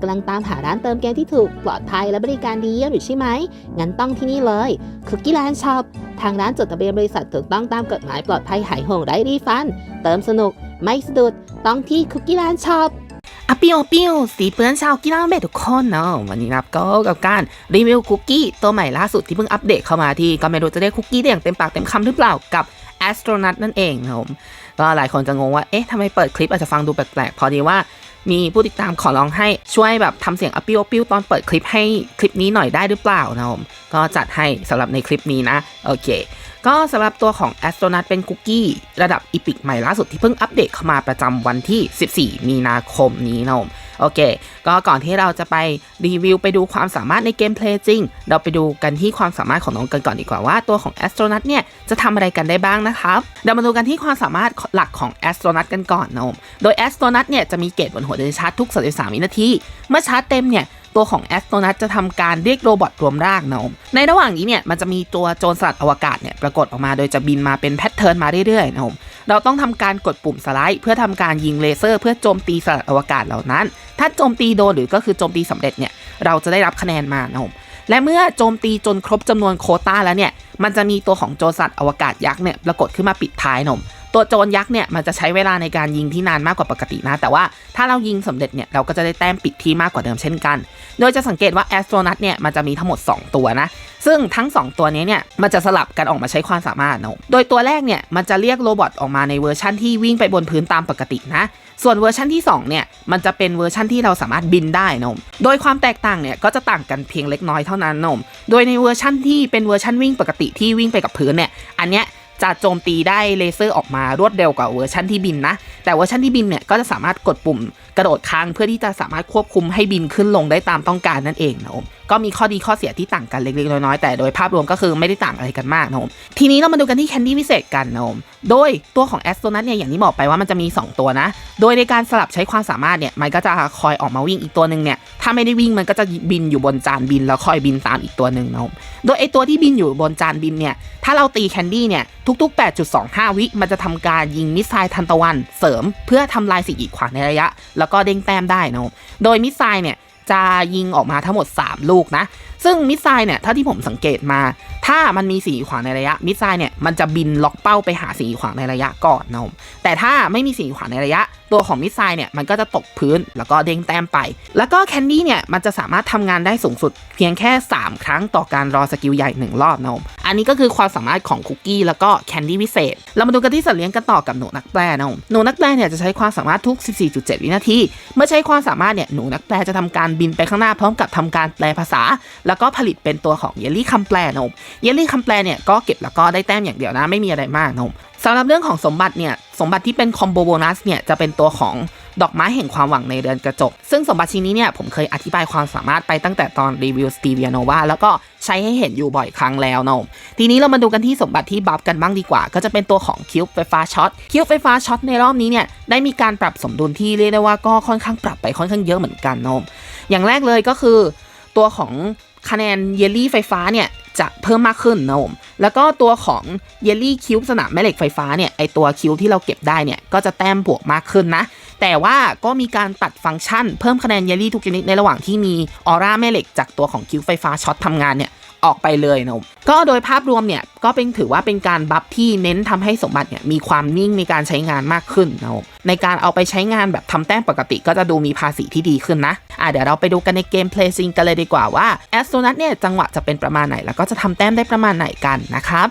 กำลังตามหาร้านเติมเกมที่ถูก ปลอดภัยและบริการดีเยี่ยมอยู่ใช่ไหม งั้นต้องที่นี่เลยคุกกี้แลนด์ช็อปทางร้านจดทะเบียนบริษัทถูกต้องตามกฎหมายปลอดภัยหายห่วงไร้รีฟัน เติมสนุก ไม่สะดุด ต้องที่คุกกี้แลนด์ช็อปอะปิ้วปิ้วสีเปื้อนชาวกีฬาเบททุกคนเนาะวันนี้นะครับก็กับการรีวิวคุกกี้ตัวใหม่ล่าสุดที่เพิ่งอัปเดตเข้ามาที่ก็ไม่รู้จะได้คุกกี้ได้อย่างเต็มปากเต็มคำหรือเปล่ากับ Astronaut นั่นเองนะครับผมก็หลายคนจะงงว่าเอ๊ะทำไมเปิดคลิปอาจจะฟังดูแปลกๆ พอดีว่า มีผู้ติดตามขอร้องให้ช่วยแบบทำเสียงอปิ้วปิ้วตอนเปิดคลิปให้คลิปนี้หน่อยได้หรือเปล่านะผมก็จัดให้สำหรับในคลิปนี้นะ โอเค ก็สำหรับตัวของ Astronaut เป็นคุกกี้ ระดับอีพิกใหม่ล่าสุดที่เพิ่งอัปเดตเข้ามาประจำวันที่ 14 มีนาคมนี้นะผม โอเค ก็ก่อนที่เราจะไปรีวิวไปดูความสามารถในเกมเพลย์จริง เราไปดูกันที่ความสามารถของน้องกันก่อนดีกว่าว่าตัวของแอสโทรนัทเนี่ยจะทำอะไรกันได้บ้างนะครับ เรามาดูกันที่ความสามารถหลักของแอสโทรนัทกันก่อนนมโดยแอสโทรนัทเนี่ยจะมีเกจบนหัวเดินชาร์จทุก 33 วินาที เมื่อชาร์จเต็มเนี่ย ตัวของแอสโตนัทจะทำการเรียกโรบอทรวมร่างนะในระหว่างนี้เนี่ยมันจะมีตัวโจรสลัดอวกาศเนี่ยปรากฏออกมาโดยจะบินมาเป็นแพทเทิร์นมาเรื่อยๆนะผมเราต้องทำการกดปุ่มสไลด์ เพื่อทำการยิงเลเซอร์เพื่อโจมตีสลัดอวกาศเหล่านั้น ถ้าโจมตีโดนหรือก็คือโจมตีสำเร็จเนี่ยเราจะได้รับคะแนนมานะผมและเมื่อโจมตีจนครบจำนวนโคต้าแล้วเนี่ยมันจะมีตัวของโจรสลัดอวกาศยักษ์เนี่ยปรากฏขึ้นมาปิดท้ายนะผม ตัวโจรยักษ์เนี่ยมันจะใช้เวลาในการยิงที่นานมากกว่าปกตินะ แต่ว่าถ้าเรายิงสำเร็จเนี่ยเราก็จะได้แต้มปิดที่มากกว่าเดิมเช่นกัน โดยจะสังเกตว่าแอสโตรนัทเนี่ยมันจะมีทั้งหมด 2 ตัวนะ ซึ่งทั้ง 2 ตัวนี้เนี่ยมันจะสลับกันออกมาใช้ความสามารถนะโดยตัวแรกเนี่ยมันจะเรียกโรบอทออกมาในเวอร์ชั่นที่วิ่งไปบนพื้นตามปกตินะส่วนเวอร์ชันที่2เนี่ยมันจะเป็นเวอร์ชันที่เราสามารถบินได้นม โดยความแตกต่างเนี่ยก็จะต่างกันเพียงเล็กน้อยเท่านั้นนม โดยในเวอร์ชันที่เป็นเวอร์ชันวิ่งปกติที่วิ่งไปกับพื้นเนี่ยอันเนี้ย จะโจมตีได้เลเซอร์ออกมารวดเร็วกว่าเวอร์ชันที่บินนะ แต่เวอร์ชันที่บินเนี่ยก็จะสามารถกดปุ่มกระโดดค้างเพื่อที่จะสามารถควบคุมให้บินขึ้นลงได้ตามต้องการนั่นเองนะผมก็มีข้อดีข้อเสียที่ต่างกันเล็กๆน้อยๆแต่โดยภาพรวมก็คือไม่ได้ต่างอะไรกันมากนะผมทีนี้เรามาดูกันที่แคนดี้พิเศษกันนะผมโดยตัวของแอสโตนัทเนี่ยอย่างที่บอกไปว่ามันจะมี 2 ตัวนะ โดยในการสลับใช้ความสามารถเนี่ยมันก็จะคอยออกมาวิ่งอีกตัวหนึ่งเนี่ยถ้าไม่ได้วิ่งมันก็จะบินอยู่บนจานบิน แล้วคอยบินตามอีกตัวหนึ่งนะผมโดยไอตัวที่บินอยู่บนจานบินเนี่ยถ้าเราตีแคนดี้เนี่ยทุก ๆ 8.25 วิมันจะทำการยิงมิสไซล์ทันตะวันเสริม เพื่อทำลายสิ่งกีดขวางในระยะ แล้วก็เด้งแต้มได้นะโดยมิสไซล์เนี่ยจะยิงออกมาทั้งหมด 3 ลูกนะ ซึ่งมิสไซล์เนี่ยถ้าที่ผมสังเกตมาถ้ามันมีสีขวางในระยะมิสไซล์เนี่ยมันจะบินล็อกเป้าไปหาสีขวางในระยะก่อนนะผมแต่ถ้าไม่มีสีขวางในระยะ ตัวของมิสไซล์เนี่ยมันก็จะตกพื้นแล้วก็เด้งแต้มไป แล้วก็แคนดี้เนี่ยมันจะสามารถทำงานได้สูงสุด เพียงแค่ 3 ครั้งต่อการรอสกิลใหญ่ 1 รอบนะผมอันนี้ก็คือความสามารถของคุกกี้แล้วก็แคนดี้วิเศษ เรามาดูกันที่สัตว์เลี้ยงกันต่อกับหนูนักแปลนะผมหนูนักแปลเนี่ยจะใช้ความสามารถทุก 14.7 วินาที เมื่อใช้ความสามารถเนี่ยหนูนักแปลจะทำการบินไปข้างหน้าพร้อมกับทำการแปลภาษา แล้วก็ผลิตเป็นตัวของเยลลี่คำแปลนะผมเยลลี่คำแปลเนี่ยก็เก็บแล้วก็ได้แต้มอย่างเดียวนะ ไม่มีอะไรมากนะผมสำหรับเรื่องของสมบัติเนี่ยสมบัติที่เป็นคอมโบโบนัสเนี่ยจะเป็นตัวของดอกไม้แห่งความหวังในเรือนกระจก ซึ่งสมบัติชิ้นนี้เนี่ยผมเคยอธิบายความสามารถไปตั้งแต่ตอนรีวิวสตีเวียโนวาแล้วก็ใช้ให้เห็นอยู่บ่อยครั้งแล้วนะทีนี้เรามาดูกันที่สมบัติที่บัฟกันบ้างดีกว่า ก็จะเป็นตัวของคิวไฟฟ้าช็อตคิวไฟฟ้าช็อตในรอบนี้เนี่ยได้มีการปรับสมดุลที่เรียกได้ว่าก็ค่อนข้างปรับไปค่อนข้างเยอะเหมือนกันนะอย่างแรกเลยก็คือ ตัวของ คะแนนเยลลี่ไฟฟ้าเนี่ยจะเพิ่มมากขึ้นนะผมแล้วก็ตัวของเยลลี่คิวสนามแม่เหล็กไฟฟ้าเนี่ยไอตัวคิวที่เราเก็บได้เนี่ยก็จะแต้มบวกมากขึ้นนะ แต่ว่าก็มีการตัดฟังก์ชัน เพิ่มคะแนนเยลลี่ทุกชนิดในระหว่างที่มีออร่าแม่เหล็กจากตัวของคิวไฟฟ้าช็อตทำงานเนี่ย ออกไปเลยนะก็โดยภาพรวมเนี่ยก็เป็นถือว่าเป็นการบัฟที่เน้นทำให้สมบัติเนี่ยมีความนิ่งในการใช้งานมากขึ้นนะผมในการเอาไปใช้งานแบบทำแต้มปกติ ก็จะดูมีภาษีที่ดีขึ้นนะอะเดี๋ยวเราไปดูกันในเกมเพลย์ซิงกันเลยดีกว่าว่าแอสโตนัทเนี่ยจังหวะจะเป็นประมาณไหน แล้วก็จะทำแต้มได้ประมาณไหนกันนะครับ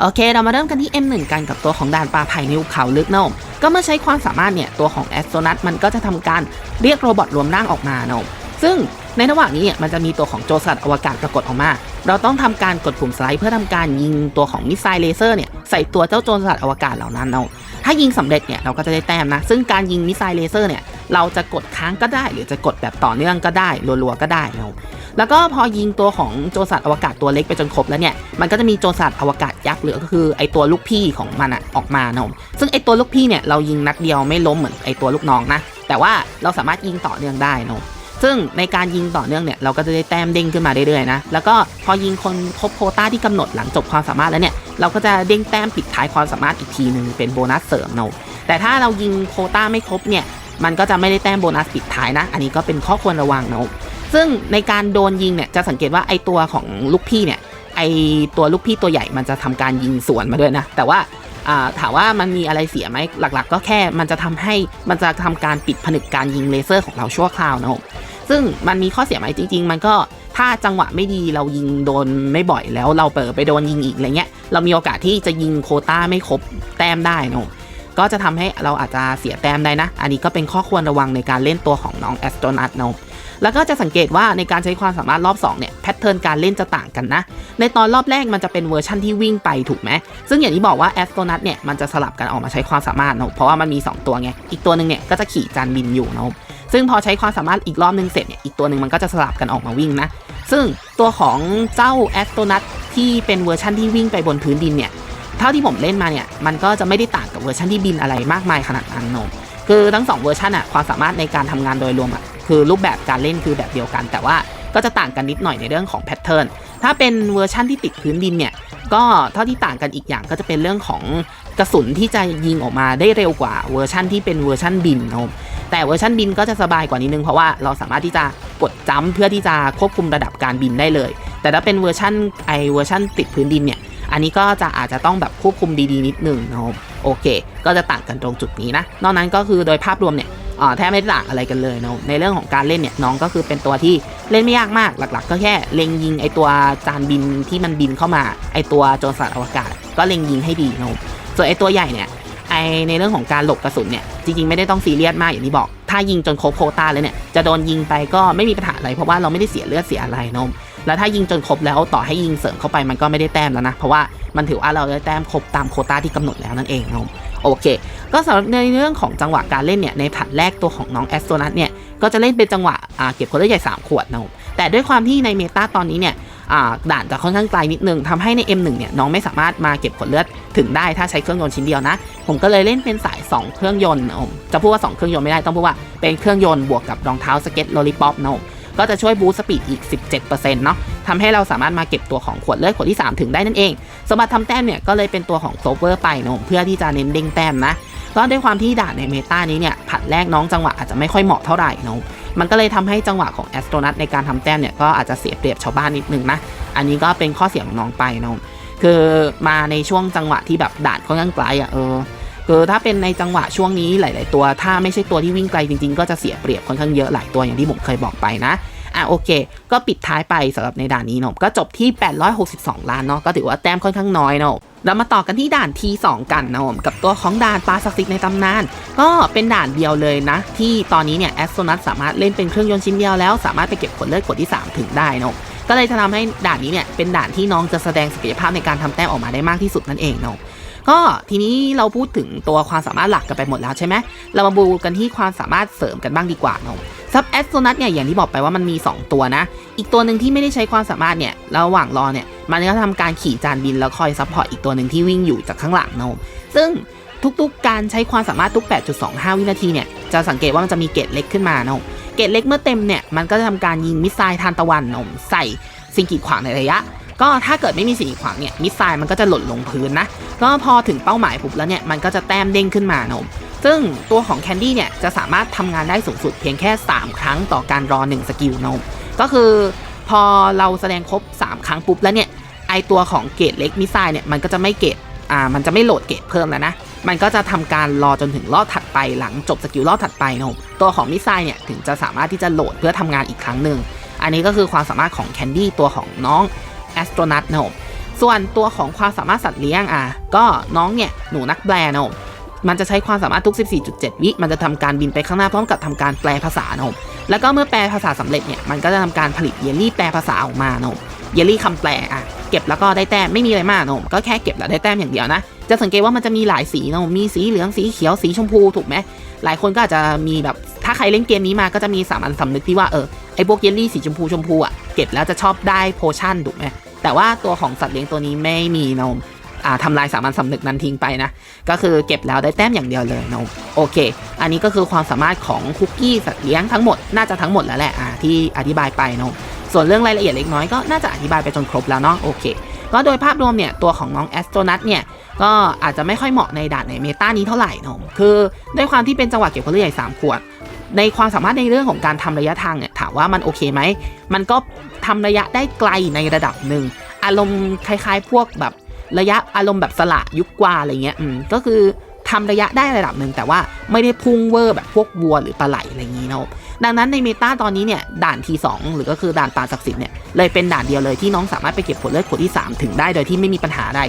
โอเค เรามาเริ่มกันที่ M1 กันกับตัวของด่านปลาไผ่ในภูเขาลึกนะผมก็เมื่อใช้ความสามารถเนี่ย ตัวของแอสโตนัทมันก็จะทำการเรียกโรบอทรวมร่างออกมานะผมซึ่ง ในระหว่างนี้เนี่ยมันจะมีตัวของโจรสลัดอวกาศปรากฏออกมา เราต้องทำการกดปุ่มสไลด์เพื่อทำการยิงตัวของมิสไซล์เลเซอร์เนี่ยใส่ตัวเจ้าโจรสลัดอวกาศเหล่านั้นเอาถ้ายิงสำเร็จเนี่ยเราก็จะได้แต้มนะ ซึ่งการยิงมิสไซล์เลเซอร์เนี่ยเราจะกดค้างก็ได้ หรือจะกดแบบต่อเนื่องก็ได้รัวๆก็ได้นะแล้วก็พอยิงตัวของโจรสลัดอวกาศตัวเล็กไปจนครบแล้วเนี่ย มันก็จะมีโจรสลัดอวกาศยักษ์เหลือก็คือไอตัวลูกพี่ของมันอะออกมานะซึ่งไอตัวลูกพี่เนี่ยเรายิงนัดเดียวไม่ล้มเหมือนไอตัวลูกน้องนะ แต่ว่าเราสามารถยิงต่อเนื่องได้นะ ซึ่งในการยิงต่อเนื่องเนี่ยเราก็จะได้แต้มเด้งขึ้นมาเรื่อยๆนะแล้วก็พอยิงคนครบโคต้าที่กำหนดหลังจบความสามารถแล้วเนี่ยเราก็จะเด้งแต้มปิดท้ายความสามารถอีกทีหนึ่งเป็นโบนัสเสริมเนาะแต่ถ้าเรายิงโคต้าไม่ครบเนี่ยมันก็จะไม่ได้แต้มโบนัสปิดท้ายนะ อันนี้ก็เป็นข้อควรระวังนะซึ่งในการโดนยิงเนี่ยจะสังเกตว่าไอตัวของลูกพี่เนี่ยไอตัวลูกพี่ตัวใหญ่มันจะทำการยิงสวนมาด้วยนะ แต่ว่า ถามว่ามันมีอะไรเสียไหมหลักๆ ก็แค่มันจะทำให้มันจะทำการปิดผนึกการยิงเลเซอร์ของเราชั่วคราวนะผมซึ่งมันมีข้อเสียไหมจริง ๆ มันก็ถ้าจังหวะไม่ดีเรายิงโดนไม่บ่อยแล้วเราเปิดไปโดนยิงอีกอะไรเงี้ยเรามีโอกาสที่จะยิงโคต้าไม่ครบแต้มได้นะผมก็จะทำให้เราอาจจะเสียแต้มได้นะ อันนี้ก็เป็นข้อควรระวังในการเล่นตัวของน้องแอสโตรนัทนะผม แล้วก็จะสังเกตว่าในการใช้ความสามารถรอบ2เนี่ยแพทเทิร์นการเล่นจะต่างกันนะ ในตอนรอบแรกมันจะเป็นเวอร์ชั่นที่วิ่งไปถูกไหมซึ่งอย่างที่บอกว่าแอสโตนัทเนี่ยมันจะสลับกันออกมาใช้ความสามารถเนาะเพราะว่ามันมี 2 ตัวไงอีกตัวหนึ่งเนี่ยก็จะขี่จานบินอยู่เนาะซึ่งพอใช้ความสามารถอีกรอบนึงเสร็จเนี่ยอีกตัวหนึ่งมันก็จะสลับกันออกมาวิ่งนะซึ่งตัวของเจ้าแอสโตนัทที่เป็นเวอร์ชั่นที่วิ่งไปบนพื้นดินเนี่ยเท่าที่ผมเล่นมาเนี่ยมันก็จะไม่ได้ต่างกับเวอร์ชันที่บินอะไรมากมายขนาดนั้นนะคือทั้งสองเวอร์ชันอะความสามารถในการทำงานโดยรวมอะ คือรูปแบบการเล่นคือแบบเดียวกัน แต่ว่าก็จะต่างกันนิดหน่อยในเรื่องของแพทเทิร์นถ้าเป็นเวอร์ชั่นที่ติดพื้นดินเนี่ยก็เท่าที่ต่างกันอีกอย่างก็จะเป็นเรื่องของกระสุนที่จะยิงออกมาได้เร็วกว่าเวอร์ชั่นที่เป็นเวอร์ชั่นบินนะครับแต่เวอร์ชันบินก็จะสบายกว่านิดนึงเพราะว่าเราสามารถที่จะกดจัมเพื่อที่จะควบคุมระดับการบินได้เลย แต่ถ้าเป็นเวอร์ชันไอเวอร์ชันติดพื้นดินเนี่ยอันนี้ก็จะอาจจะต้องแบบควบคุมดีๆนิดนึงนะครับโอเค ก็จะต่างกันตรงจุดนี้นะ นอกนั้นก็คือโดยภาพรวมเนี่ย แทบไม่ได้ต่างอะไรกันเลยนะในเรื่องของการเล่นเนี่ยน้องก็คือเป็นตัวที่เล่นไม่ยากมากหลัก ๆ ก็แค่เล็งยิงไอตัวจานบินที่มันบินเข้ามาไอตัวโจรสลัดอวกาศ ก็เล็งยิงให้ดีนะส่วนไอตัวใหญ่เนี่ยไอในเรื่องของการหลบกระสุนเนี่ยจริงๆไม่ได้ต้องซีเรียสมากอย่างที่บอก ถ้ายิงจนครบโคต้าเลยเนี่ยจะโดนยิงไปก็ไม่มีปัญหาอะไรเพราะว่าเราไม่ได้เสียเลือดเสียอะไรนะ แล้วถ้ายิงจนครบแล้วต่อให้ยิงเสริมเข้าไปมันก็ไม่ได้แต้มแล้วนะ เพราะว่ามันถือว่าเราได้แต้มครบตามโคต้าที่กำหนดแล้วนั่นเองนะโอเค ก็สำหรับในเรื่องของจังหวะการเล่นเนี่ยในผัดแรกตัวของน้องแอสโตนัทเนี่ยก็จะเล่นเป็นจังหวะอ่าเก็บคนได้ใหญ่ 3 ขวดนะแต่ด้วยความที่ในเมตาตอนนี้เนี่ยอ่าด่านจะค่อนข้างไกลนิดนึงทำให้ใน M1 เนี่ยน้องไม่สามารถมาเก็บผลเลือดถึงได้ถ้าใช้เครื่องยนต์ชิ้นเดียวนะ ผมก็เลยเล่นเป็นสาย 2 เครื่องยนต์นะผมจะพูดว่า 2 เครื่องยนต์ไม่ได้ต้องพูดว่าเป็นเครื่องยนต์บวกกับรองเท้าสเก็ตโลลิปอปนะผม ก็จะช่วยบูสต์สปีดอีก 17%เนาะทำให้เราสามารถมาเก็บตัวของขวดเลือดขวดที่ 3 ถึงได้นั่นเอง สมบัติทำแต้มเนี่ยก็เลยเป็นตัวของโซเวอร์ไปนะเพื่อที่จะเน้นเด้งแต้มนะก็ด้วยความที่ด่านในเมตานี้เนี่ยผัดแรกน้องจังหวะอาจจะไม่ค่อยเหมาะเท่าไหร่เนาะมันก็เลยทำให้จังหวะของแอสโตรนัทในการทำแต้มเนี่ยก็อาจจะเสียเปรียบชาวบ้านนิดนึงนะอันนี้ก็เป็นข้อเสียของน้องไปเนาะคือมาในช่วงจังหวะที่แบบด่านค่อนข้างไกลอะเออ คือถ้าเป็นในจังหวะช่วงนี้หลาย ๆ ตัว ถ้าไม่ใช่ตัวที่วิ่งไกลจริง ๆ ก็จะเสียเปรียบค่อนข้างเยอะหลายตัวอย่างที่ผมเคยบอกไปนะอะโอเค ก็ปิดท้ายไปสำหรับในด่านนี้เนาะก็จบที่ 862 ล้านเนาะก็ถือว่าแต้มค่อนข้างน้อยเนาะเรามาต่อกันที่ด่าน T2 กันนะผมกับตัวของด่านปลาศักดิ์สิทธิ์ในตำนาน ก็เป็นด่านเดียวเลยนะ ที่ตอนนี้เนี่ยแอสโซนัทสามารถเล่นเป็นเครื่องยนต์ชิ้นเดียวแล้ว สามารถไปเก็บผลเลือดขวดที่ 3 ถึงได้เนาะก็เลยจะทำให้ด่านนี้เนี่ยเป็นด่านที่น้องจะแสดงศักยภาพในการทำแต้มออกมาได้มากที่สุดนั่นเองเนาะ ก็ทีนี้เราพูดถึงตัวความสามารถหลักกันไปหมดแล้วใช่ไหมเรามาดูกันที่ความสามารถเสริมกันบ้างดีกว่าเนาะซับแอสโซนัทเนี่ยอย่างที่บอกไปว่ามันมี 2 ตัวนะ อีกตัวหนึ่งที่ไม่ได้ใช้ความสามารถเนี่ยระหว่างรอเนี่ยมันก็ทำการขี่จานบินแล้วคอยซัพพอร์ตอีกตัวหนึ่งที่วิ่งอยู่จากข้างหลังเนาะซึ่งทุกๆ การใช้ความสามารถทุก 8.25 วินาทีเนี่ยจะสังเกตว่ามันจะมีเกตเล็กขึ้นมาเนาะเกตเล็กเมื่อเต็มเนี่ยมันก็จะทำการยิงมิสไซล์ทานตะวันนาะใส่สิ่งกีดขวางในระยะ ก็ถ้าเกิดไม่มีสิ่งกีขวางเนี่ยมิสไซล์มันก็จะหล่นลงพื้นนะ ก็พอถึงเป้าหมายปุ๊บแล้วเนี่ยมันก็จะแต้มเด้งขึ้นมานาะซึ่งตัวของแคนดี้เนี่ยจะสามารถทำงานได้สูงสุดเพียงแค่ 3 ครั้งต่อการรอ 1 สกิลนาะก็คือพอเราแสดงครบ 3 ครั้งปุ๊บแล้วเนี่ยไอตัวของเกตเล็กมิสไซล์เนี่ยมันก็จะไม่เกตอ่ามันจะไม่โหลดเกตเพิ่มแล้วนะ มันก็จะทำการรอจนถึงรอบถัดไปหลังจบสกิลรอบถัดไปเนาะตัวของมิสไซล์เนี่ยถึงจะสามารถที่จะโหลดเพื่อทำงานอีกครั้งหนึ่ง อันนี้ก็คือความสามารถของแคนดี้ตัวของน้อง แอสโตรนัทเนาะส่วนตัวของความสามารถสัตว์เลี้ยงอะก็น้องเนี่ยหนูนักแปลนาะมันจะใช้ความสามารถทุก 14.7 วิ มันจะทำการบินไปข้างหน้าพร้อมกับทำการแปลภาษาเนาะแล้วก็เมื่อแปลภาษาสำเร็จเนี่ย มันก็จะทำการผลิตเยลลี่แปลภาษาออกมาเนาะเยลลี่คำแปลอะ เก็บแล้วก็ได้แต้มไม่มีอะไรมากเนาะก็แค่เก็บแล้วได้แต้มอย่างเดียวนะ จะสังเกตว่ามันจะมีหลายสีนาะมีสีเหลือง สีเขียว สีชมพูถูกไหม หลายคนก็อาจจะมีแบบ ถ้าใครเล่นเกมนี้มาก็จะมีสามัญสำนึกที่ว่าเออ ไอพวกเยลลี่สีชมพูชมพูอะ เก็บแล้วจะชอบได้โพชั่นถูกไหมแต่ว่าตัวของสัตว์เลี้ยงตัวนี้ไม่มีนาะอ่าทำลายสามัญสำนึกนั้นทิ้งไปนะ ก็คือเก็บแล้วได้แต้มอย่างเดียวเลยนาะโอเค อันนี้ก็คือความสามารถของคุกกี้สัตว์เลี้ยงทั้งหมด น่าจะทั้งหมดแล้วแหละอ่าที่อธิบายไปนาะส่วนเรื่องรายละเอียดเล็กน้อยก็น่าจะอธิบายไปจนครบแล้วเนาะโอเค ก็โดยภาพรวมเนี่ยตัวของน้องแอสโตรนัทเนี่ยก็อาจจะไม่ค่อยเหมาะในด่านในเมตานี้เท่าไหร่นอะคือด้วยความที่เป็นจังหวะเก็บคนเลือใหญ่สามขวด ในความสามารถในเรื่องของการทำระยะทางเนี่ยถามว่ามันโอเคไหม มันก็ทำระยะได้ไกลในระดับหนึ่ง อารมณ์คล้ายๆ พวกแบบระยะอารมณ์แบบสละยุคกวาอะไรเงี้ย อืม ก็คือทำระยะได้ระดับหนึ่งแต่ว่าไม่ได้พุ่งเวอร์แบบพวกวัวหรือปลาไหลอะไรอย่างนี้เนาะดังนั้นในเมตาตอนนี้เนี่ยด่านทีสองหรือก็คือด่านป่าศักดิ์สิทธิ์เนี่ยเลยเป็นด่านเดียวเลยที่น้องสามารถไปเก็บผลเลือดขวดที่ 3 ถึงได้โดยที่ไม่มีปัญหาใด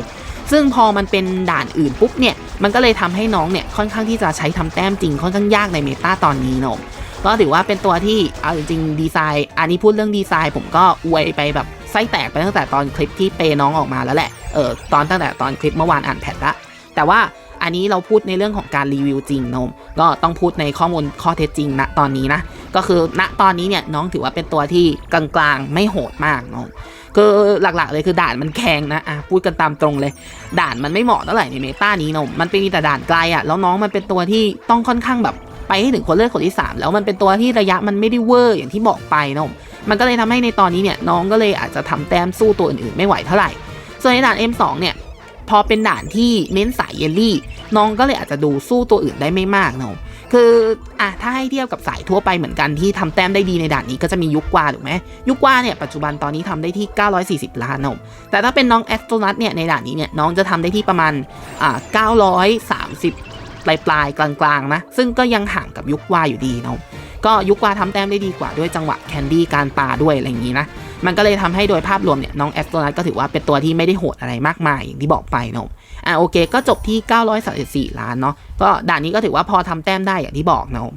ซึ่งพอมันเป็นด่านอื่นปุ๊บเนี่ยมันก็เลยทำให้น้องเนี่ยค่อนข้างที่จะใช้ทำแต้มจริงค่อนข้างยากในเมตาตอนนี้เนาะก็ถือว่าเป็นตัวที่เอาจริงๆดีไซน์ อันนี้พูดเรื่องดีไซน์ ผมก็อวยไปแบบไส้แตกไปตั้งแต่ตอนคลิปที่เปน้องออกมาแล้วแหละเออตอนตั้งแต่ตอนคลิปเมื่อวานอ่านแพทละแต่ว่าอันนี้เราพูดในเรื่องของการรีวิวจริงนมก็ต้องพูดในข้อมูลข้อเท็จจริงณตอนนี้นะ ก็คือณตอนนี้เนี่ยน้องถือว่าเป็นตัวที่กลางๆไม่โหดมากนมคือหลักๆเลยคือด่านมันแข็งนะอะพูดกันตามตรงเลย ด่านมันไม่เหมาะเท่าไหร่ในเมตานี้นมมันเป็นมีแต่ด่านไกลอะแล้วน้องมันเป็นตัวที่ต้องค่อนข้างแบบไปให้ถึงคนเลือกคนที่ 3 แล้วมันเป็นตัวที่ระยะมันไม่ได้เวอร์อย่างที่บอกไปเนอะมันก็เลยทำให้ในตอนนี้เนี่ยน้องก็เลยอาจจะทำแต้มสู้ตัวอื่นๆไม่ไหวเท่าไหร่ ส่วนในด่าน M2 เนี่ยพอเป็นด่านที่เน้นสายเยลลี่ น้องก็เลยอาจจะดูสู้ตัวอื่นได้ไม่มากเนอะ คืออะถ้าให้เทียบกับสายทั่วไปเหมือนกันที่ทำแต้มได้ดีในด่านนี้ก็จะมียุคกวาถูกไหมยุคกวาเนี่ยปัจจุบันตอนนี้ทำได้ที่ 940 ล้านนอะแต่ถ้าเป็นน้องแอสโตรนัทเนี่ยในด่านนี้เนี่ยน้องจะทำได้ที่ประมาณอ่า930 ปลายปลายกลางๆนะซึ่งก็ยังห่างกับยุควาอยู่ดีนาะ ก็ยุควาทำแต้มได้ดีกว่าด้วยจังหวะแคนดี้การปาด้วยอะไรอย่างนี้นะมันก็เลยทำให้โดยภาพรวมเนี่ยน้องแอสโตรนัทก็ถือว่าเป็นตัวที่ไม่ได้โหดอะไรมากมายอย่างที่บอกไปเนาะอะโอเค ก็จบที่ 934 ล้านเนาะก็ด่านนี้ก็ถือว่าพอทำแต้มได้อย่างที่บอกเนาะ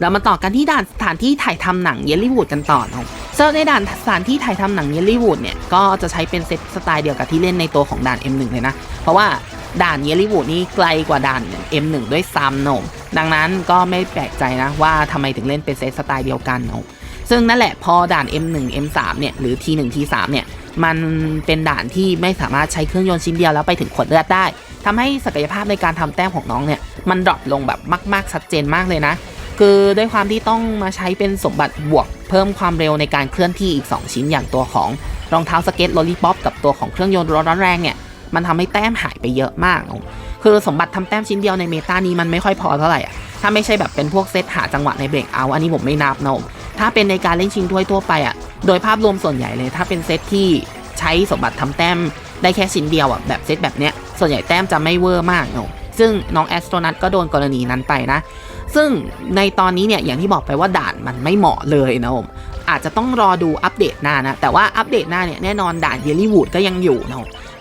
เรามาต่อกันที่ด่านสถานที่ถ่ายทำหนังเยลลี่วูดกันต่อเนาะสำหรับในด่านสถานที่ถ่ายทำหนังเยลลี่วูดเนี่ยก็จะใช้เป็นเซตสไตล์เดียวกับที่เล่นในตัวของด่าน M1 เลยนะ เพราะว่า ด่านเยลลี่วูดนี่ไกลกว่าด่าน M1 ด้วยซ้ำเนอะดังนั้นก็ไม่แปลกใจนะว่าทำไมถึงเล่นเป็นเซตสไตล์เดียวกันเนอะซึ่งนั่นแหละพอด่าน M1 M3 เนี่ยหรือ T1 T3 เนี่ยมันเป็นด่านที่ไม่สามารถใช้เครื่องยนต์ชิ้นเดียวแล้วไปถึงขวดเลือดได้ทำให้ศักยภาพในการทำแต้มของน้องเนี่ยมันดรอปลงแบบมาก ๆ ชัดเจนมากเลยนะ คือด้วยความที่ต้องมาใช้เป็นสมบัติบวก เพิ่มความเร็วในการเคลื่อนที่อีก 2 ชิ้นอย่างตัวของรองเท้าสเก็ตลอลี่ป๊อปกับตัวของเครื่องยนต์ร้อนแรงเนี่ย มันทำให้แต้มหายไปเยอะมาก คือสมบัติทำแต้มชิ้นเดียวในเมตานี้มันไม่ค่อยพอเท่าไหร่อะถ้าไม่ใช่แบบเป็นพวกเซตหาจังหวะในเบรกเอา อันนี้ผมไม่นับนะถ้าเป็นในการเล่นชิงถ้วยทั่วไปอะ โดยภาพรวมส่วนใหญ่เลย ถ้าเป็นเซตที่ใช้สมบัติทำแต้มได้แค่ชิ้นเดียวอะแบบเซตแบบเนี้ย ส่วนใหญ่แต้มจะไม่เวอร์มากนะซึ่งน้องแอสโตรนัทก็โดนกรณีนั้นไปนะ ซึ่งในตอนนี้เนี่ยอย่างที่บอกไปว่าด่านมันไม่เหมาะเลยนะผมอาจจะต้องรอดูอัปเดตหน้านะ แต่ว่าอัปเดตหน้าเนี่ยแน่นอนด่านเยลลี่วูดก็ยังอยู่นะ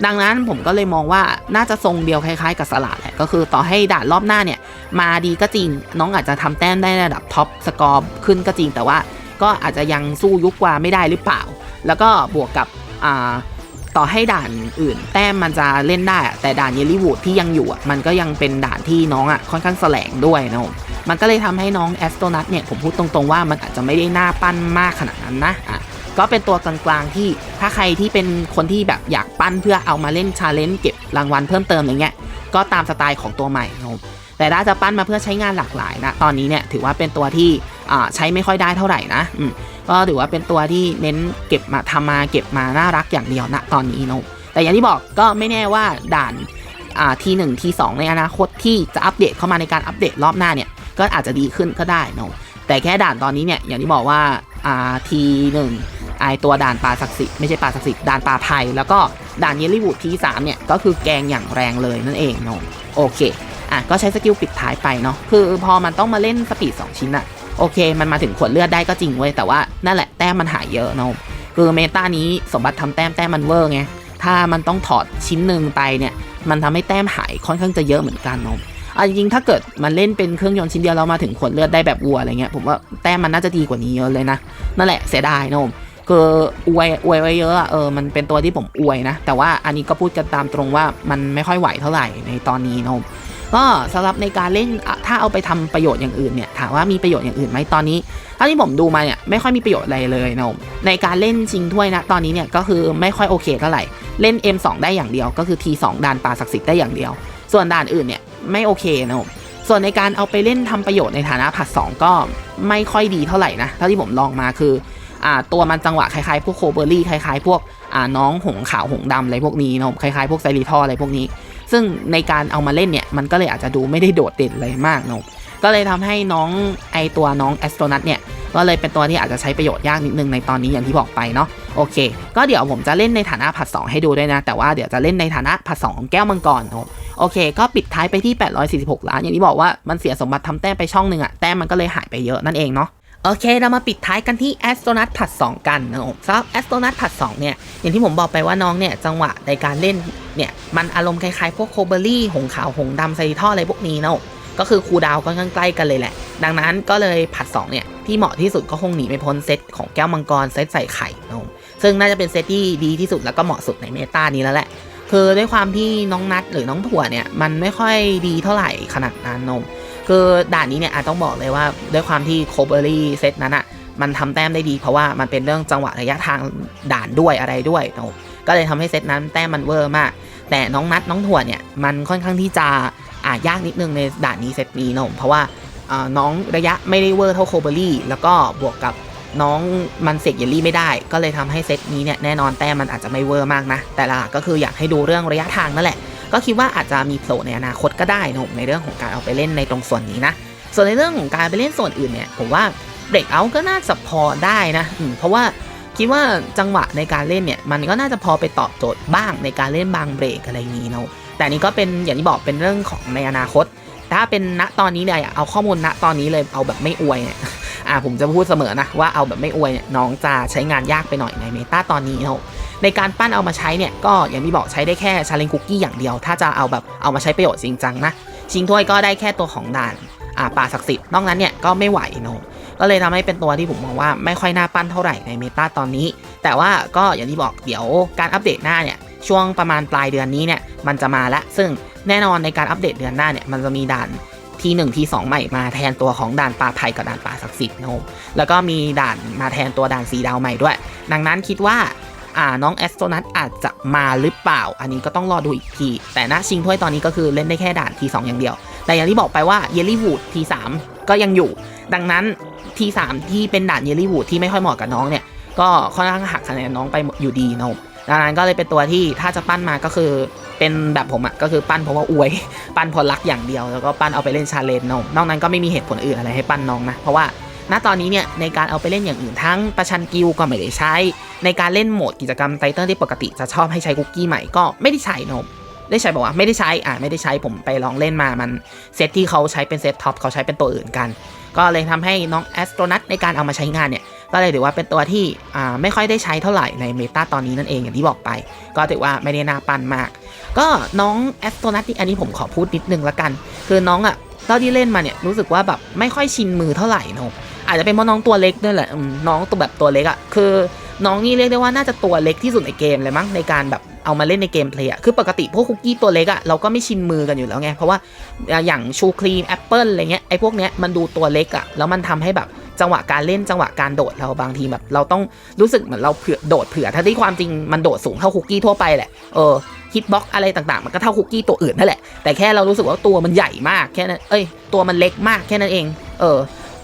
ดังนั้นผมก็เลยมองว่าน่าจะทรงเดียวคล้ายๆ กับสลัดแหละก็คือต่อให้ด่านรอบหน้าเนี่ย มาดีก็จริงน้องอาจจะทำแต้มได้ระดับท็อปสกอร์ขึ้นก็จริง แต่ว่าก็อาจจะยังสู้ยุคกว่าไม่ได้หรือเปล่า แล้วก็บวกกับอ่าต่อให้ด่านอื่น แต้มมันจะเล่นได้แต่ด่านเยลลี่วูดที่ยังอยู่มันก็ยังเป็นด่านที่น้องอะค่อนข้างแสลงด้วยนะผมมันก็เลยทำให้น้องแอสโตนัทเนี่ยผมพูดตรงๆว่ามันอาจจะไม่ได้หน่าปั้นมากขนาดนั้นนะอะ ก็เป็นตัวกลางๆที่ถ้าใครที่เป็นคนที่แบบอยากปั้นเพื่อเอามาเล่นชาเลนจ์เก็บรางวัลเพิ่มเติมอย่างเงี้ยก็ตามสไตล์ของตัวใหม่นะผมแต่ถ้าจะปั้นมาเพื่อใช้งานหลากหลายนะตอนนี้เนี่ยถือว่าเป็นตัวที่ใช้ไม่ค่อยได้เท่าไหร่นะก็ถือว่าเป็นตัวที่เน้นเก็บมาทำมาเก็บมาน่ารักอย่างเดียวณตอนนี้นะแต่อย่างที่บอกก็ไม่แน่ว่าด่านทีหนึ่งทีสองในอนาคตที่จะอัปเดตเข้ามาในการอัปเดตรอบหน้าเนี่ยก็อาจจะดีขึ้นก็ได้นะแต่แค่ด่านตอนนี้เนี่ยอย่างที่บอกว่าอ่าทีหนึ่ง ไอตัวด่านปลาศักดิ์สิทธิ์ไม่ใช่ปลาศักดิ์สิทธิ์ด่านปลาไทยแล้วก็ด่านเยลลี่วูดทีสามเนี่ยก็คือแกงอย่างแรงเลยนั่นเองเนาะโอเคอะก็ใช้สกิลปิดท้ายไปเนาะคือพอมันต้องมาเล่นสปีดสองชิ้นอะโอเค มันมาถึงขวดเลือดได้ก็จริงเว้ยแต่ว่านั่นแหละแต้มมันหายเยอะเนอะคือเมตานี้สมบัติทำแต้มแต้มมันเวอร์ไงถ้ามันต้องถอดชิ้นหนึ่งไปเนี่ยมันทำให้แต้มหายค่อนข้างจะเยอะเหมือนกันเนอะเอาจริงถ้าเกิดมันเล่นเป็นเครื่องยนต์ชิ้นเดียวเรามาถึงขวดเลือดได้แบบวัวอะไรเงี้ยผมว่าแต้มมันน่าจะดีกว่านี้เยอะเลยนะนั่นแหละเสียดายเนอะ คืออวยอวยไว้เยอะอะเออมันเป็นตัวที่ผมอวยนะ แต่ว่าอันนี้ก็พูดกันตามตรงว่ามันไม่ค่อยไหวเท่าไหร่ในตอนนี้เนอะก็สำหรับในการเล่นถ้าเอาไปทำประโยชน์อย่างอื่นเนี่ยถามว่ามีประโยชน์อย่างอื่นไหมตอนนี้เท่าที่ผมดูมาเนี่ยไม่ค่อยมีประโยชน์อะไรเลยนะผมในการเล่นชิงถ้วยนะตอนนี้เนี่ยก็คือไม่ค่อยโอเคเท่าไหร่เล่น M2 ได้อย่างเดียว ก็คือ T2 ด่านปลาศักดิ์สิทธิ์ได้อย่างเดียว ส่วนด่านอื่นเนี่ยไม่โอเคนะผมส่วนในการเอาไปเล่นทำประโยชน์ในฐานะผัดสองก็ไม่ค่อยดีเท่าไหร่นะเท่าที่ผมลองมาคือ อ่าตัวมันจังหวะคล้ายๆพวกโคเบอร์รี่คล้ายๆพวกอ่าน้องหงขาวหงดำอะไรพวกนี้เนาะคล้ายๆพวกไซริทออะไรพวกนี้ ซึ่งในการเอามาเล่นเนี่ยมันก็เลยอาจจะดูไม่ได้โดดเด่นอะไรมากเนาะก็เลยทำให้น้องไอตัวน้องแอสโตรนัทเนี่ยก็เลยเป็นตัวที่อาจจะใช้ประโยชน์ยากนิดนึงในตอนนี้อย่างที่บอกไปเนาะโอเค ก็เดี๋ยวผมจะเล่นในฐานะผัดสองให้ดูด้วยนะ แต่ว่าเดี๋ยวจะเล่นในฐานะผัดสองของแก้วมังกรโอเค ก็ปิดท้ายไปที่ 846 ล้านอย่างที่บอกว่ามันเสียสมบัติทำแต้มไปช่องหนึ่งอะแต้มมันก็เลยหายไปเยอะนั่นเองเนาะ โอเค เรามาปิดท้ายกันที่แอสโตรนัทผัด 2 กันนะครับผมสำหรับแอสโตรนัทผัด 2 เนี่ย อย่างที่ผมบอกไปว่าน้องเนี่ย จังหวะในการเล่นเนี่ย มันอารมณ์คล้ายๆ พวกโคเบอรี่ หงขาว หงดำไซริทออะไรพวกนี้เนาะก็คือคูดาวน์ก็ใกล้ๆกันเลยแหละ ดังนั้นก็เลยผัด 2 เนี่ย ที่เหมาะที่สุดก็คงหนีไม่พ้นเซตของแก้วมังกรเซตใส่ไข่นะผมซึ่งน่าจะเป็นเซตที่ดีที่สุดแล้วก็เหมาะสุดในเมตานี้แล้วแหละคือด้วยความที่น้องนัดหรือน้องถั่วเนี่ยมันไม่ค่อยดีเท่าไหร่ขนาดนั้นนม คือด่านนี้เนี่ยอาจต้องบอกเลยว่าด้วยความที่โคเบอรี่เซตนั้นอะมันทำแต้มได้ดีเพราะว่ามันเป็นเรื่องจังหวะระยะทางด่านด้วยอะไรด้วยเนอะก็เลยทำให้เซตนั้นแต้มมันเวอร์มาก แต่น้องนัดน้องถั่วเนี่ยมันค่อนข้างที่จะอ่ายากนิดนึงในด่านนี้เซตนี้เนอะเพราะว่าน้องระยะไม่ได้เวอร์เท่าโคเบอรี่แล้วก็บวกกับน้องมันเสกเยลลี่ไม่ได้ ก็เลยทำให้เซตนี้เนี่ยแน่นอนแต้มมันอาจจะไม่เวอร์มากนะ แต่ละก็คืออยากให้ดูเรื่องระยะทางนั่นแหละ ก็คิดว่าอาจจะมีโผล่ในอนาคตก็ได้นะในเรื่องของการเอาไปเล่นในตรงส่วนนี้นะ ส่วนในเรื่องของการไปเล่นส่วนอื่นเนี่ยผมว่าเบรกเอาก็น่าจะพอได้นะอืมเพราะว่าคิดว่าจังหวะในการเล่นเนี่ยมันก็น่าจะพอไปตอบโจทย์บ้างในการเล่นบางเบรกอะไรนี้เนาะแต่นี้ก็เป็นอย่างที่บอกเป็นเรื่องของในอนาคต ถ้าเป็นณตอนนี้เลยเอาข้อมูลณตอนนี้เลยเอาแบบไม่อวยเนี่ยอ่าผมจะพูดเสมอนะว่าเอาแบบไม่อวยเนี่ยน้องจะใช้งานยากไปหน่อยในเมตาตอนนี้เนาะ ในการปั้นเอามาใช้เนี่ยก็อย่างที่บอกใช้ได้แค่ชาเลนคุกกี้อย่างเดียว ถ้าจะเอาแบบเอามาใช้ประโยชน์จริงจังนะ ชิงถ้วยก็ได้แค่ตัวของด่านอ่าป่าศักดิ์สิทธิ์นอกนั้นเนี่ยก็ไม่ไหวเนอะก็เลยทำให้เป็นตัวที่ผมมองว่าไม่ค่อยน่าปั้นเท่าไหร่ในเมตาตอนนี้ แต่ว่าก็อย่างที่บอกเดี๋ยวการอัปเดตหน้าเนี่ยช่วงประมาณปลายเดือนนี้เนี่ยมันจะมาละซึ่งแน่นอนในการอัปเดตเดือนหน้าเนี่ยมันจะมีด่านทีหนึ่งทีสองใหม่มาแทนตัวของด่านป่าไผ่กับด่านป่าศักดิ์สิทธิ์นะครับแล้วก็มีด่านมาแทนตัวด่านสีดาวใหม่ด้วย ดังนั้นคิดว่า อ่าน้องแอสโตนัทอาจจะมาหรือเปล่า อันนี้ก็ต้องรอดูอีกที แต่นะชิงถ้วยตอนนี้ก็คือเล่นได้แค่ด่านทีสอย่างเดียว แต่อย่างที่บอกไปว่าเยลลี่วูดทีสก็ยังอยู่ ดังนั้นทีสที่เป็นด่านเยลลี่วูดที่ไม่ค่อยเหมาะกับน้องเนี่ยก็ค่อนข้างหักคะแนนน้องไปอยู่ดีนอะดังนั้นก็เลยเป็นตัวที่ถ้าจะปั้นมาก็คือเป็นแบบผมอะก็คือปั้นเพราะว่าอวย ปั้นเพอรักอย่างเดียว แล้วก็ปั้นเอาไปเล่นชาเลนจ์นอะนอกนั้นก็ไม่มีเหตุผลอื่นอะไรให้ปั้นน้องนะเพราะว่า ณตอนนี้เนี่ยในการเอาไปเล่นอย่างอื่นทั้งประชันกิลก็ไม่ได้ใช้ ในการเล่นโหมดกิจกรรมไตเติลที่ปกติจะชอบให้ใช้คุกกี้ใหม่ก็ไม่ได้ใช้นอะได้ใช้บอกว่าไม่ได้ใช้อ่าไม่ได้ใช้ผมไปลองเล่นมามันเซตที่เขาใช้เป็นเซตท็อปเขาใช้เป็นตัวอื่นกัน ก็เลยทำให้น้องแอสโตรนัทในการเอามาใช้งานเนี่ยก็เลยถือว่าเป็นตัวที่อ่าไม่ค่อยได้ใช้เท่าไหร่ในเมตาตอนนี้นั่นเองอย่างที่บอกไป ก็ถือว่าไม่ได้น่าปันมาก ก็น้องแอสโตรนัทที่อันนี้ผมขอพูดนิดนึงละกัน คือน้องอะ่ะ เท่าที่เล่นมาเนี่ยรู้สึกว่าแบบไม่ค่อยชินมือเท่าไหร่เนะอาจจะเป็นเพราะน้องตัวเล็กด้วยแหละน้องตัวแบบตัวเล็กอะ่ะคือน้องนี่เรียกได้ว่าน่าจะตัวเล็กที่สุดในเกมเลยมั้งในการแบบเอามาเล่นในเกมเพลย์อะคือปกติพวกคุกกี้ตัวเล็กอะ่ะเราก็ไม่ชินมือกันอยู่แล้วไง เพราะว่าอย่างชูครีมแอปเปิลอะไรเงี้ยไอ้พวกเนี้ยมันดูตัวเล็กอะ่ะแล้วมันทำให้แบบจังหวะการเล่นจังหวะการโดดเราบางทีแบบ เราต้องรู้สึกเหมือนเราเผื่อโดดเผื่อถ้าที่ความจริงมันโดดสูงเท่าคุกกี้ทั่วไปแหละเออ ฮิตบ็อกอะไรต่างๆ มันก็เท่าคุกกี้ตัวอื่นนั่นแหละ แต่แค่เรารู้สึกว่าตัวมันใหญ่มากแค่นั้น เอ้ย ตัวมันเล็กมากแค่นั้นเอง เออ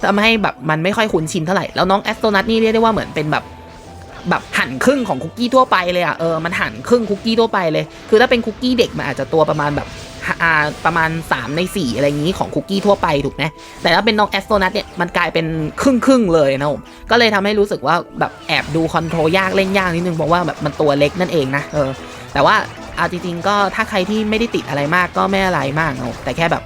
ทำให้แบบมันไม่ค่อยคุ้นชินเท่าไหร่ แล้วน้องแอสโตนัทนี่เรียกได้ว่าเหมือนเป็นแบบแบบหั่นครึ่งของคุกกี้ทั่วไปเลยอะ เออ มันหั่นครึ่งคุกกี้ทั่วไปเลย คือถ้าเป็นคุกกี้เด็กมันอาจจะตัวประมาณแบบอ่าประมาณ 3 ใน 4 อะไรอย่างนี้ของคุกกี้ทั่วไปถูกไหมแต่ถ้าเป็นน้องแอสโตนัทเนี่ยมันกลายเป็นครึ่งครึ่งเลยนะผมก็เลยทำให้รู้สึกว่าแบบแอบดูคอนโทรลยากเล่นยากนิดนึงเพราะว่าแบบมันตัวเล็กนั่นเองนะเออแต่ว่า เอาจริงๆก็ถ้าใครที่ไม่ได้ติดอะไรมากก็ไม่อะไรมากเนาะแต่แค่แบบ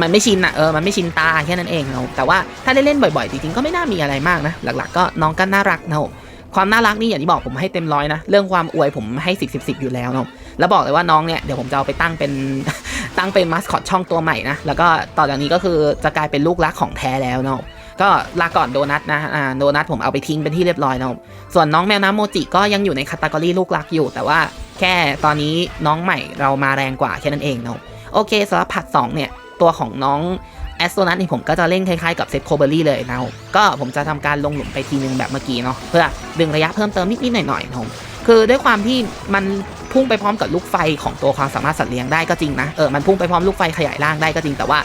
มันไม่ชินอะเออมันไม่ชินตาแค่นั้นเองเนาะแต่ว่าถ้าได้เล่นบ่อยๆจริงๆก็ไม่น่ามีอะไรมากนะ หลักๆ ก็น้องก็น่ารักเนาะความน่ารักนี่อย่างที่บอกผมให้เต็มร้อยนะ เรื่องความอวยผมให้สิบสิบสิบอยู่แล้วเนาะแล้วบอกเลยว่าน้องเนี่ยเดี๋ยวผมจะเอาไปตั้งเป็นตั้งเป็นมาสคอตช่องตัวใหม่นะแล้วก็ต่อจากนี้ก็คือจะกลายเป็นลูกรักของแท้แล้วเนาะ ก็ลาก่อนโดนัทนะอ่าโดนัทผมเอาไปทิ้งเป็นที่เรียบร้อยเนาะส่วนน้องแมวน้ำโมจิก็ยังอยู่ในคัตตากรีลูกรักอยู่ แต่ว่าแค่ตอนนี้น้องใหม่เรามาแรงกว่าแค่นั้นเองเนาะโอเคสำหรับผัด2เนี่ยตัวของน้องแอสโตนัทนี่ผมก็จะเล่นคล้ายๆกับเซตโคเบอรี่เลยนะก็ผมจะทำการลงหลุมไปทีนึงแบบเมื่อกี้เนาะเพื่อดึงระยะเพิ่มเติมนิดๆหน่อยๆนะคือด้วยความที่มันพุ่งไปพร้อมกับลูกไฟของตัวความสามารถสัตว์เลี้ยงได้ก็จริงนะเออมันพุ่งไปพร้อมลูกไฟขยายร่างได้ก็จริงแต่ว่า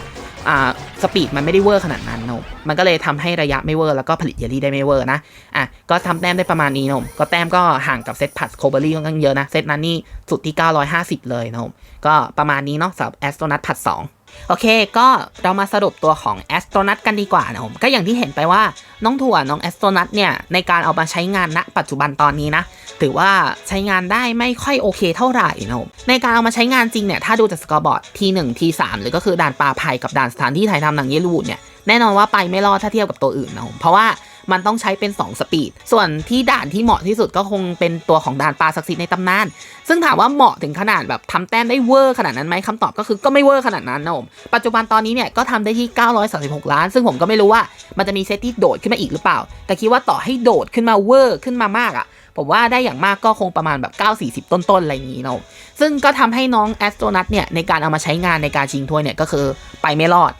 สปีดมันไม่ได้เวอร์ขนาดนั้นนมมันก็เลยทำให้ระยะไม่เวอร์แล้วก็ผลิตเยลลี่ได้ไม่เวอร์นะ อะ ก็ทำแต้มได้ประมาณนี้นมก็แต้มก็ห่างกับเซตผัดโคเบอรี่ค่อนข้างเยอะนะ เซตนั้นนี่สุดที่ 950 เลยนมก็ประมาณนี้เนาะสำหรับแอสโตรนัทผัด 2 โอเค ก็เรามาสรุปตัวของแอสโตรนัทกันดีกว่านะผม ก็อย่างที่เห็นไปว่าน้องถั่วน้องแอสโตรนัทเนี่ยในการเอามาใช้งานณปัจจุบันตอนนี้นะ ถือว่าใช้งานได้ไม่ค่อยโอเคเท่าไหร่นะผม ในการเอามาใช้งานจริงเนี่ย ถ้าดูจากสกอร์บอร์ดที1ที3หรือก็คือด่านปลาภัยกับด่านสถานที่ถ่ายทำหนังเยลูดเนี่ย แน่นอนว่าไปไม่รอดถ้าเทียบกับตัวอื่นนะผม เพราะว่า มันต้องใช้เป็น 2 สปีด ส่วนที่ด่านที่เหมาะที่สุดก็คงเป็นตัวของด่านปลาศักดิ์สิทธิ์ในตำนาน ซึ่งถามว่าเหมาะถึงขนาดแบบทำแต้มได้เวอร์ขนาดนั้นไหมคำตอบก็คือก็ไม่เวอร์ขนาดนั้นนะผมปัจจุบันตอนนี้เนี่ยก็ทำได้ที่ 936 ล้าน ซึ่งผมก็ไม่รู้ว่ามันจะมีเซตที่โดดขึ้นมาอีกหรือเปล่า แต่คิดว่าต่อให้โดดขึ้นมาเวอร์ขึ้นมามากอะ่ะ ผมว่าได้อย่างมากก็คงประมาณแบบ 940 ต้นๆ อะไรอย่างนี้เนาะซึ่งก็ทำให้น้องแอสโตรนัทเนี่ย ในการเอามาใช้งานในการชิงถ้วยเนี่ย ก็คือไปไม่รอด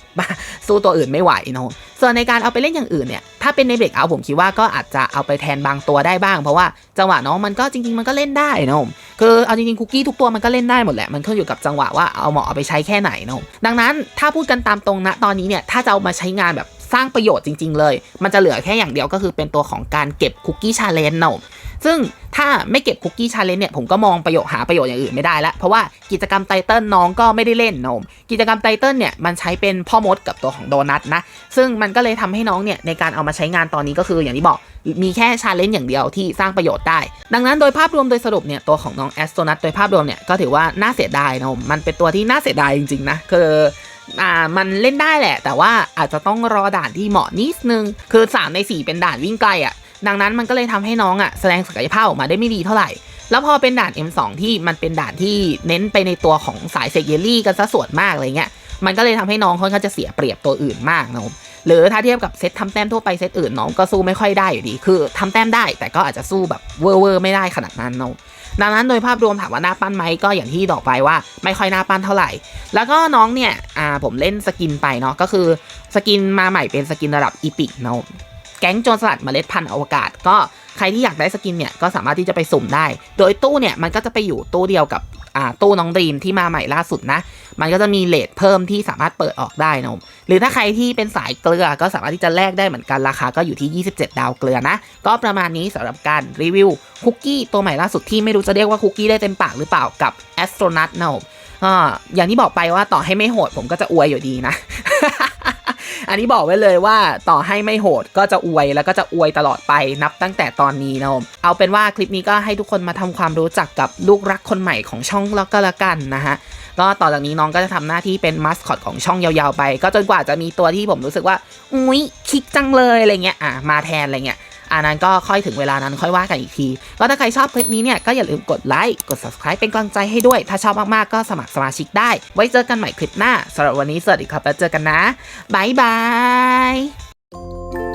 สู้ตัวอื่นไม่ไหวเนาะส่วนในการเอาไปเล่นอย่างอื่นเนี่ย ถ้าเป็นในเบรกเอาผมคิดว่าก็อาจจะเอาไปแทนบางตัวได้บ้าง เพราะว่าจังหวะน้องมันก็จริง ๆ มันก็เล่นได้เนาะคือเอาจริงๆคุกกี้ทุกตัวมันก็เล่นได้หมดแหละมันขึ้นอยู่กับจังหวะว่าเอาเหมาะเอาไปใช้แค่ไหนเนาะดังนั้นถ้าพูดกันตามตรงนะตอนนี้เนี่ยถ้าจะเอามาใช้งานแบบสร้างประโยชน์จริง ๆ เลย มันจะเหลือแค่อย่างเดียวก็คือเป็นตัวของการเก็บคุกกี้ชาเลนจ์เนาะ ซึ่งถ้าไม่เก็บคุกกี้ชาเลนจ์เนี่ยผมก็มองประโยชน์หาประโยชน์อย่างอื่นไม่ได้ละเพราะว่ากิจกรรมไตเติลน้องก็ไม่ได้เล่นนมกิจกรรมไตเติลเนี่ยมันใช้เป็นพ่อมดกับตัวของโดนัทนะซึ่งมันก็เลยทำให้น้องเนี่ยในการเอามาใช้งานตอนนี้ก็คืออย่างที่บอกมีแค่ชาเลนจ์อย่างเดียวที่สร้างประโยชน์ได้ ดังนั้นโดยภาพรวมโดยสรุปเนี่ยตัวของน้องแอสโตนัทโดยภาพรวมเนี่ยก็ถือว่าน่าเสียดายนะผมมันเป็นตัวที่น่าเสียดายจริงๆนะคืออ่ามันเล่นได้แหละ แต่ว่าอาจจะต้องรอด่านที่เหมาะนิดนึง คือ 3 ใน 4 เป็นด่านวิ่งไกลอะ่ะ ดังนั้นมันก็เลยทำให้น้องอะ่ะแสดงศักยภาพออกมาได้ไม่ดีเท่าไหร่ แล้วพอเป็นด่าน M2 ที่มันเป็นด่านที่เน้นไปในตัวของสายเซกเยลลี่กันซะส่วนมากอะไรเงี้ย มันก็เลยทำให้น้องค่อนข้างจะเสียเปรียบตัวอื่นมากนะหรือถ้าเทียบกับเซตทำแต้มทั่วไปเซตอื่นน้องก็สู้ไม่ค่อยได้อยู่ดี คือทำแต้มได้แต่ก็อาจจะสู้แบบเวอร์เวอร์ไม่ได้ขนาดนั้นเนาะดังนั้นโดยภาพรวมถามว่าหน้าปั้นไหมก็อย่างที่บอกไปว่าไม่ค่อยหน้าปั้นเท่าไหร่ แล้วก็น้องเนี่ยอ่าผมเล่นสกินไปเนาะก็คือสกินมาใหม่เป็นสกินระดับอีพิกเนาะ แก๊งโจรสลัดเมล็ดพันธุ์อวกาศ ก็ใครที่อยากได้สกินเนี่ยก็สามารถที่จะไปสุ่มได้ โดยตู้เนี่ยมันก็จะไปอยู่ตู้เดียวกับตู้น้องดรีมที่มาใหม่ล่าสุดนะ มันก็จะมีเลทเพิ่มที่สามารถเปิดออกได้นะหรือถ้าใครที่เป็นสายเกลือก็สามารถที่จะแลกได้เหมือนกันราคาก็อยู่ที่ 27 ดาวเกลือนะ ก็ประมาณนี้สำหรับการรีวิวคุกกี้ตัวใหม่ล่าสุดที่ไม่รู้จะเรียกว่าคุกกี้ได้เต็มปากหรือเปล่ากับ a s t r o n a u t นะผมอ่าอย่างที่บอกไปว่าต่อให้ไม่โหดผมก็จะอวยอยู่ดีนะ อันนี้บอกไว้เลยว่าต่อให้ไม่โหดก็จะอวยแล้วก็จะอวยตลอดไปนับตั้งแต่ตอนนี้นะผมเอาเป็นว่าคลิปนี้ก็ให้ทุกคนมาทำความรู้จักกับลูกรักคนใหม่ของช่องแล้วก็แล้วกันนะฮะก็ต่อจากนี้น้องก็จะทำหน้าที่เป็นมัสคอตของช่องยาวๆไป ก็จนกว่าจะมีตัวที่ผมรู้สึกว่า อุ้ยคลิกจังเลยอะไรเงี้ยอะมาแทนอะไรเงี้ย อันนั้นก็ค่อยถึงเวลานั้นค่อยว่ากันอีกที ก็ถ้าใครชอบคลิปนี้เนี่ยก็อย่าลืมกดไลค์ กด subscribe เป็นกำลังใจให้ด้วย ถ้าชอบมากๆก็สมัครสมาชิกได้ ไว้เจอกันใหม่คลิปหน้าสำหรับวันนี้สวัสดีครับแล้วเจอกันนะบ๊ายบาย